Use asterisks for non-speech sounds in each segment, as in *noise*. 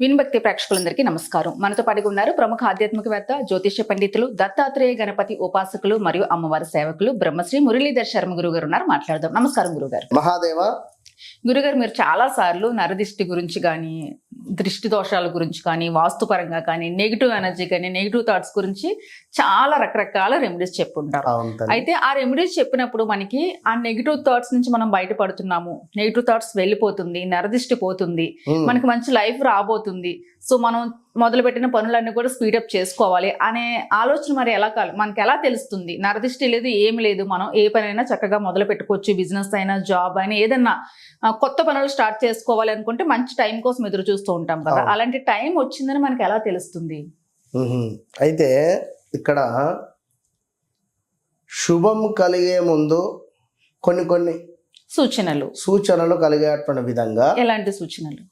వినుభక్తి ప్రేక్షకులందరికీ నమస్కారం. మనతో పాటుగా ఉన్నారు ప్రముఖ ఆధ్యాత్మికవేత్త జ్యోతిష్య పండితులు దత్తాత్రేయ గణపతి ఉపాసకులు మరియు అమ్మవారి సేవకులు బ్రహ్మశ్రీ మురళీధర్ శర్మ గురువు గారు ఉన్నారు. మాట్లాడదాం. నమస్కారం గురుగారు మహాదేవ. గురుగారు మీరు చాలా సార్లు నరదిష్టి గురించి కానీ దృష్టి దోషాల గురించి కానీ వాస్తుపరంగా కానీ నెగిటివ్ ఎనర్జీ కానీ నెగిటివ్ థాట్స్ గురించి చాలా రకరకాల రెమెడీస్ చెప్పుంటారు. అయితే ఆ రెమెడీస్ చెప్పినప్పుడు మనకి ఆ నెగిటివ్ థాట్స్ నుంచి మనం బయటపడుతున్నాము. నెగిటివ్ థాట్స్ వెళ్ళిపోతుంది నరదిష్టి పోతుంది. మనకి మంచి లైఫ్ రాబోతుంది. సో మనం మొదలుపెట్టిన పనులన్నీ కూడా స్పీడప్ చేసుకోవాలి అనే ఆలోచన మరి ఎలా కల మనకి ఎలా తెలుస్తుంది? నరదిష్టి లేదు ఏమి లేదు. మనం ఏ పనైనా చక్కగా మొదలు పెట్టుకోవచ్చు. బిజినెస్ అయినా జాబ్ అయినా ఏదన్నా ఆ, కొత్త పనులు స్టార్ట్ చేసుకోవాలి అనుకుంటే మంచి టైం కోసం ఎదురు చూస్తూ ఉంటాం కదా. అలాంటి టైం వచ్చిందని మనకి ఎలా తెలుస్తుంది. అయితే ఇక్కడ శుభం కలిగే ముందు కొన్ని కొన్ని సూచనలు. సూచనలు కలిగేటువంటి విధంగా ఎలాంటి సూచనలు?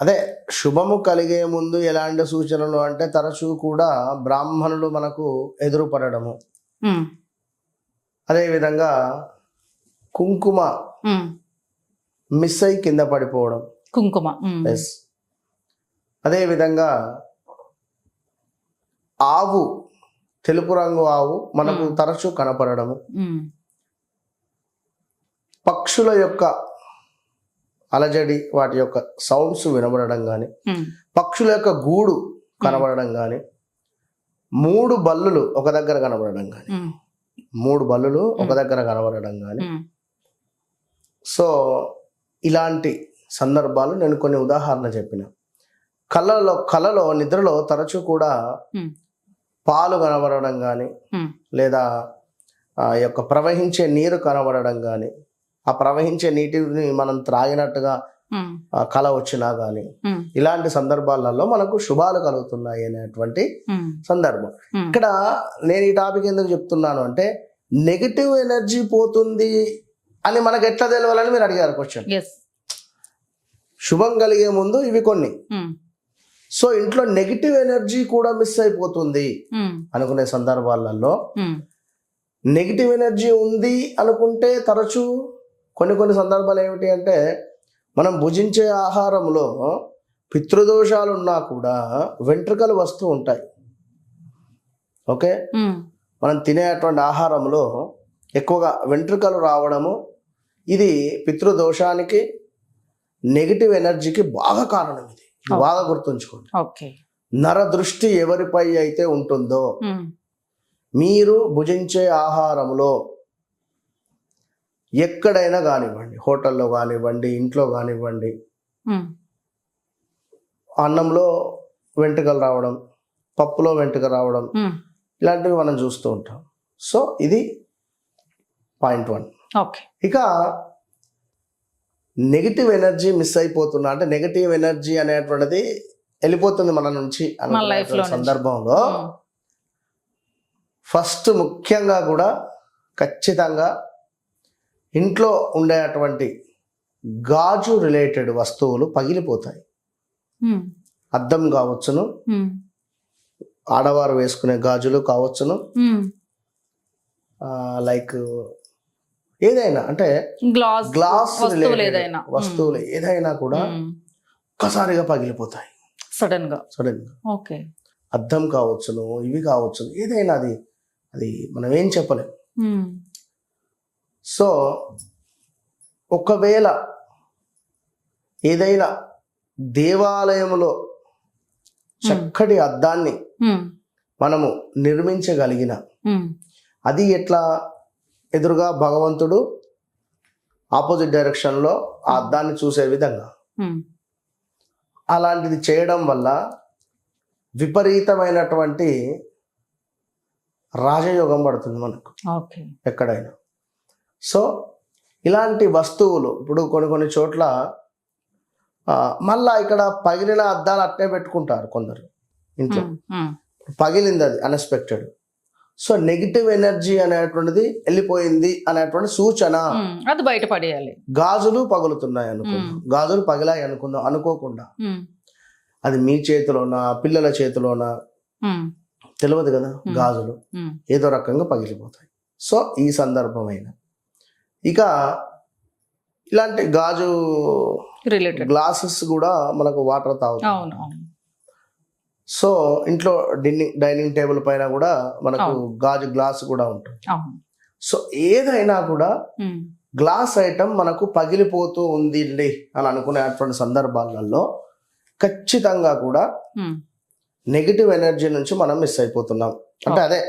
అదే శుభము కలిగే ముందు ఎలాంటి సూచనలు అంటే తరచూ కూడా బ్రాహ్మణులు మనకు ఎదురుపడము అదేవిధంగా కుంకుమ మిస్ అయి కింద పడిపోవడం. కుంకుమ. ఎస్ అదేవిధంగా ఆవు తెలుపు రంగు ఆవు మనకు. తరచూ కనపడము పక్షుల యొక్క అలజడి వాటి యొక్క సౌండ్స్ వినబడడం కానీ పక్షుల యొక్క గూడు కనబడడం కానీ మూడు బల్లులు ఒక దగ్గర కనబడడం కానీ మూడు బల్లులు ఒక. దగ్గర కనబడడం కానీ సో ఇలాంటి సందర్భాలు నేను కొన్ని ఉదాహరణ చెప్పిన. కళ్ళలో కళలో నిద్రలో తరచూ కూడా. పాలు కనబడడం కానీ లేదా ఆ యొక్క ప్రవహించే నీరు కనబడడం కానీ ఆ ప్రవహించే నీటిని మనం త్రాగినట్టుగా కళ వచ్చినా కానీ ఉమ్, ఇలాంటి సందర్భాలలో మనకు శుభాలు కలుగుతున్నాయి అనేటువంటి సందర్భం. ఇక్కడ నేను ఈ టాపిక్ ఎందుకు చెప్తున్నాను అంటే నెగిటివ్ ఎనర్జీ పోతుంది అని మనకు ఎట్లా తెలియాలని మీరు అడిగారు క్వశ్చన్. శుభం కలిగే ముందు ఇవి కొన్ని. సో ఇంట్లో నెగిటివ్ ఎనర్జీ కూడా మిస్ అయిపోతుంది అనుకునే సందర్భాలలో నెగిటివ్ ఎనర్జీ ఉంది అనుకుంటే తరచూ కొన్ని కొన్ని సందర్భాలు ఏమిటి అంటే మనం భుజించే ఆహారంలో పితృదోషాలు ఉన్నా కూడా వెంట్రుకలు వస్తూ ఉంటాయి. ఓకే? మనం తినేటువంటి ఆహారంలో ఎక్కువగా వెంట్రుకలు రావడము ఇది పితృదోషానికి నెగిటివ్ ఎనర్జీకి బాగా కారణం ఇది. బాగా గుర్తుంచుకోండి. నర దృష్టి ఎవరిపై అయితే ఉంటుందో మీరు భుజించే ఆహారంలో ఎక్కడైనా కానివ్వండి హోటల్లో కానివ్వండి ఇంట్లో కానివ్వండి అన్నంలో వెంట్రుకలు రావడం పప్పులో వెంట్రుక రావడం ఇలాంటివి మనం చూస్తూ ఉంటాం. సో ఇది పాయింట్ వన్. ఓకే. ఇక నెగిటివ్ ఎనర్జీ మిస్ అయిపోతున్నా అంటే నెగిటివ్ ఎనర్జీ అనేటువంటిది వెళ్ళిపోతుంది మన నుంచి నుంచి. సందర్భంలో ఫస్ట్ ముఖ్యంగా కూడా ఖచ్చితంగా ఇంట్లో ఉండేటువంటి గాజు రిలేటెడ్ వస్తువులు పగిలిపోతాయి. ఉమ్, అద్దం కావచ్చును. ఉమ్, ఆడవారు వేసుకునే గాజులు కావచ్చును. లైక్ ఏదైనా అంటే గ్లాస్ గ్లాస్ వస్తువులు ఏదైనా. వస్తువులు ఏదైనా కూడా ఒక్కసారిగా పగిలిపోతాయి. సడన్గా. సడన్గా. ఓకే అద్దం కావచ్చును ఇవి కావచ్చును. ఏదైనా అది అది మనం ఏం చెప్పలేం. ఉమ్, సో ఒకవేళ ఏదైనా దేవాలయంలో చక్కటి అద్దాన్ని మనము నిర్మించగలిగిన అది ఎట్లా? ఎదురుగా భగవంతుడు ఆపోజిట్ డైరెక్షన్లో ఆ అద్దాన్ని చూసే విధంగా. అలాంటిది చేయడం వల్ల విపరీతమైనటువంటి రాజయోగం పడుతుంది మనకు. ఎక్కడైనా. సో ఇలాంటి వస్తువులు ఇప్పుడు కొన్ని కొన్ని చోట్ల మళ్ళా ఇక్కడ పగిలిన అద్దాలు అట్నే పెట్టుకుంటారు కొందరు ఇంట్లో. పగిలింది అది అన్ఎక్స్పెక్టెడ్ సో నెగిటివ్ ఎనర్జీ అనేటువంటిది వెళ్ళిపోయింది అనేటువంటి సూచన. అది బయట పడేయాలి. గాజులు పగులుతున్నాయి అనుకుందాం. గాజులు పగిలాయి అనుకుందాం అనుకోకుండా. అది మీ చేతిలోనా పిల్లల చేతిలోనా? తెలియదు కదా. గాజులు. ఏదో రకంగా పగిలిపోతాయి. సో ఈ సందర్భమైన ఇక ఇలాంటి గాజు రిలేటెడ్ గ్లాసెస్ కూడా మనకు వాటర్ తాగుతాం అవును సో ఇంట్లో డిన్నింగ్ డైనింగ్ టేబుల్ పైన కూడా మనకు. గాజు గ్లాస్ కూడా ఉంటుంది. సో ఏదైనా కూడా గ్లాస్ ఐటమ్ మనకు పగిలిపోతూ ఉంది అని అనుకునేటువంటి సందర్భాలలో ఖచ్చితంగా కూడా నెగిటివ్ ఎనర్జీ నుంచి మనం మిస్ అయిపోతున్నాం. అంటే అదే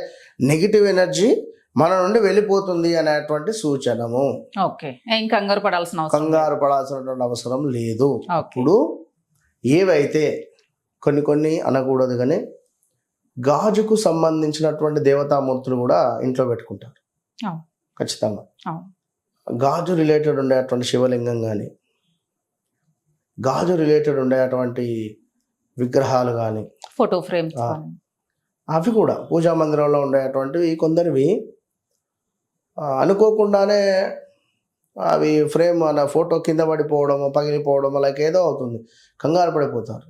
నెగిటివ్ ఎనర్జీ మన నుండి వెళ్ళిపోతుంది అనేటువంటి సూచనము ఓకే కంగారు పడాల్సిన. కంగారు పడాల్సినటువంటి అవసరం లేదు ఇప్పుడు ఏవైతే కొన్ని కొన్ని అనకూడదు కానీ గాజుకు సంబంధించినటువంటి దేవతామూర్తులు కూడా ఇంట్లో పెట్టుకుంటారు. ఖచ్చితంగా. గాజు రిలేటెడ్ ఉండేటువంటి శివలింగం కానీ గాజు రిలేటెడ్ ఉండేటువంటి విగ్రహాలు కానీ ఫోటో ఫ్రేమ్స్ ఆ. అవి కూడా పూజా మందిరంలో ఉండేటువంటివి కొందరివి అనుకోకుండానే అవి ఫ్రేమ్ అన్న ఫోటో కింద పడిపోవడం పగిలిపోవడం అలాగే ఏదో అవుతుంది. కంగారు పడిపోతారు.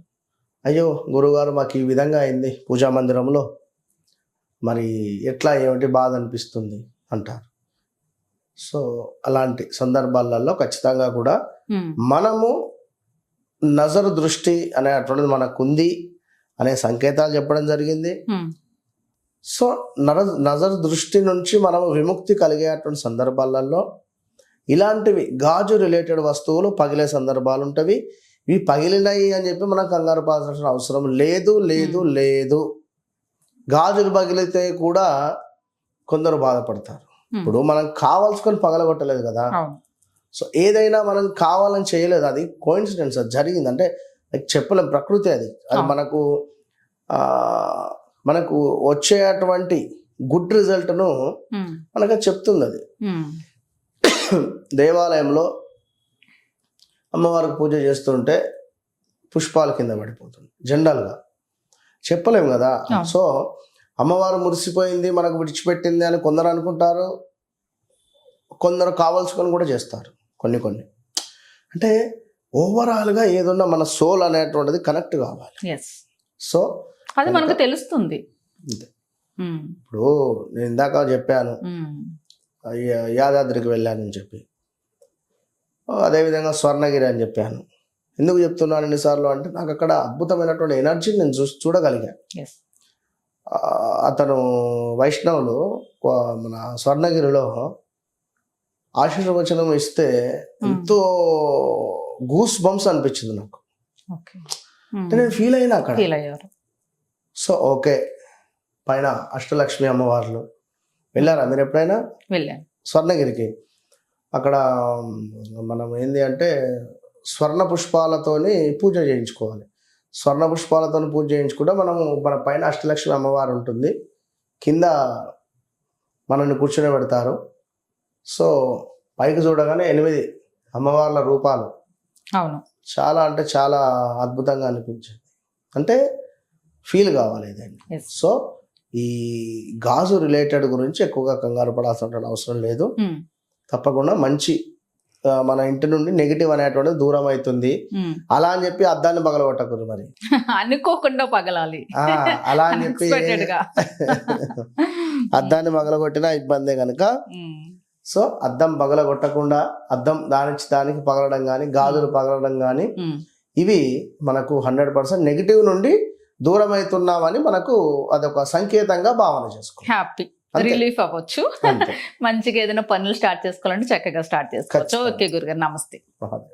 అయ్యో గురుగారు మాకు ఈ విధంగా అయింది పూజా మందిరంలో. మరి ఎట్లా ఏమిటి బాధ అనిపిస్తుంది అంటారు. సో అలాంటి సందర్భాలలో ఖచ్చితంగా కూడా మనము నజరు దృష్టి అనేటువంటిది మనకు ఉంది అనే సంకేతాలు చెప్పడం జరిగింది. సో నర నజర్ దృష్టి నుంచి మనం విముక్తి కలిగేటువంటి సందర్భాలలో ఇలాంటివి గాజు రిలేటెడ్ వస్తువులు పగిలే సందర్భాలు ఉంటవి. ఇవి పగిలినాయి అని చెప్పి మనం కంగారు పడాల్సిన అవసరం లేదు లేదు. లేదు. గాజులు పగిలితే కూడా కొందరు బాధపడతారు. ఇప్పుడు మనం కావాల్సుకొని పగలగొట్టలేదు కదా. సో ఏదైనా మనం కావాలని చేయలేదు. అది కోయిన్సిడెన్స్ అది జరిగింది. అంటే చెప్పలేం ప్రకృతి అది. అది. మనకు మనకు వచ్చేటువంటి గుడ్ రిజల్ట్ను మనకు చెప్తుంది అది దేవాలయంలో అమ్మవారికి పూజ చేస్తుంటే పుష్పాల కింద పడిపోతుంది జనరల్గా చెప్పలేం కదా. సో అమ్మవారు మురిసిపోయింది మనకు విడిచిపెట్టింది అని కొందరు అనుకుంటారు కొందరు కావాల్సుకొని కూడా చేస్తారు కొన్ని కొన్ని. అంటే ఓవరాల్గా ఏదున్నా మన సోల్ అనేటువంటిది కనెక్ట్ కావాలి. సో అది మనకు తెలుస్తుంది. ఇప్పుడు నేను ఇందాక చెప్పాను. యాదాద్రికి వెళ్ళానని చెప్పి. అదేవిధంగా స్వర్ణగిరి అని చెప్పాను. ఎందుకు చెప్తున్నాను ఎన్నిసార్లు అంటే నాకు అక్కడ అద్భుతమైనటువంటి ఎనర్జీని నేను చూ చూడగలిగాను అతను వైష్ణవులు మన స్వర్ణగిరిలో ఆశీర్వచనం ఇస్తే ఎంతో గూస్ బంప్స్ అనిపించింది నాకు. నేను ఫీల్ అయినా అక్కడ. So okay. పైన అష్టలక్ష్మి అమ్మవార్లు. వెళ్ళారా మీరు ఎప్పుడైనా? వెళ్ళాను. స్వర్ణగిరికి. అక్కడ మనం ఏంది అంటే స్వర్ణ పుష్పాలతోని పూజ చేయించుకోవాలి. స్వర్ణ పుష్పాలతో పూజ చేయించుకుంటే మనము మన పైన అష్టలక్ష్మి అమ్మవారు ఉంటుంది. కింద మనల్ని కూర్చొని పెడతారు సో పైకి చూడగానే ఎనిమిది అమ్మవార్ల రూపాలు. అవును. చాలా అంటే చాలా అద్భుతంగా అనిపించింది. అంటే ఫీల్ కావాలి ఇదండి. సో ఈ గాజు రిలేటెడ్ గురించి ఎక్కువగా కంగారు పడాల్సిన అవసరం లేదు. తప్పకుండా మంచి మన ఇంటి నుండి నెగిటివ్ అనేటువంటిది దూరం అవుతుంది. అలా అని చెప్పి అద్దాన్ని పగలగొట్టకూడదు మరి. *laughs* అనుకోకుండా పగలాలి. అలా అని చెప్పి. *laughs* అద్దాన్ని పగలగొట్టినా ఇబ్బందే కనుక ఉమ్, సో అద్దం పగలగొట్టకుండా అద్దం దాని దానికి పగలడం కానీ గాజులు పగలడం కానీ ఇవి మనకు హండ్రెడ్ పర్సెంట్ నెగిటివ్ నుండి దూరం అవుతున్నామని మనకు అదొక సంకేతంగా భావన చేసుకో హ్యాపీ. రిలీఫ్ అవ్వచ్చు. *laughs* మంచిగా ఏదైనా పనులు స్టార్ట్ చేసుకోవాలంటే చక్కగా స్టార్ట్ చేసుకోవచ్చు. ఓకే గురుగారు నమస్తే.